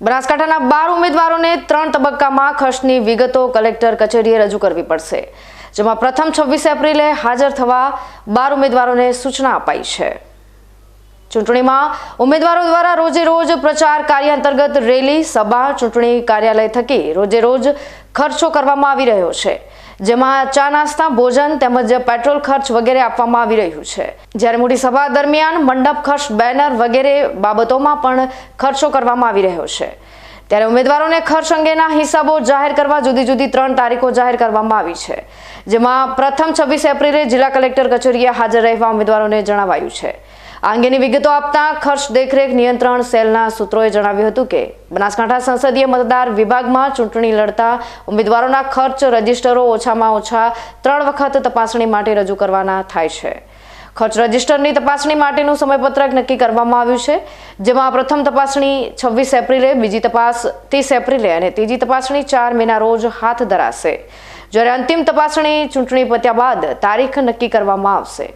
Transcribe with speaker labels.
Speaker 1: બનાસકાંઠાના બાર ઉમેદવારોને ત્રણ તબક્કામાં ખર્ચની વિગતો કલેક્ટર કચેરીએ રજૂ કરવી પડશે, જેમાં પ્રથમ છવ્વીસ એપ્રિલે હાજર થવા બાર ઉમેદવારોને સૂચના અપાઈ છે. ચૂંટણીમાં ઉમેદવારો દ્વારા રોજે રોજ પ્રચાર કાર્ય અંતર્ગત રેલી, સભા, ચૂંટણી કાર્યાલય થકી રોજે રોજ ખર્ચો કરવામાં આવી રહ્યો છે. જેમાં ચા નાસ્તા, ભોજન તેમજ પેટ્રોલ ખર્ચ વગેરે આપવામાં આવી રહ્યું છે. જ્યારે મોટી સભા દરમિયાન મંડપ ખર્ચ, બેનર વગેરે બાબતોમાં પણ ખર્ચો કરવામાં આવી રહ્યો છે. ત્યારે ઉમેદવારોને ખર્ચ અંગેના હિસાબો જાહેર કરવા જુદી જુદી ત્રણ તારીખો જાહેર કરવામાં આવી છે. જેમાં પ્રથમ છવ્વીસ એપ્રિલે જિલ્લા કલેક્ટર કચેરીએ હાજર રહેવા ઉમેદવારોને જણાવાયું છે. આ અંગેની વિગતો આપતા ખર્ચ દેખરેખ નિયંત્રણ સેલના સૂત્રોએ જણાવ્યું હતું કે બનાસકાંઠા સંસદીય મતદાર વિભાગમાં ચૂંટણી લડતા ઉમેદવારોના ખર્ચ રજિસ્ટરો ઓછામાં ઓછા ત્રણ વખત તપાસણી માટે રજૂ કરવાના થાય છે. ખર્ચ રજિસ્ટરની તપાસણી માટેનું સમયપત્રક નક્કી કરવામાં આવ્યું છે, જેમાં પ્રથમ તપાસણી છવ્વીસ એપ્રિલે, બીજી તપાસ ત્રીસ એપ્રિલે અને ત્રીજી તપાસણી ચાર મેના રોજ હાથ ધરાશે. જ્યારે અંતિમ તપાસણી ચૂંટણી પત્યા બાદ તારીખ નક્કી કરવામાં આવશે.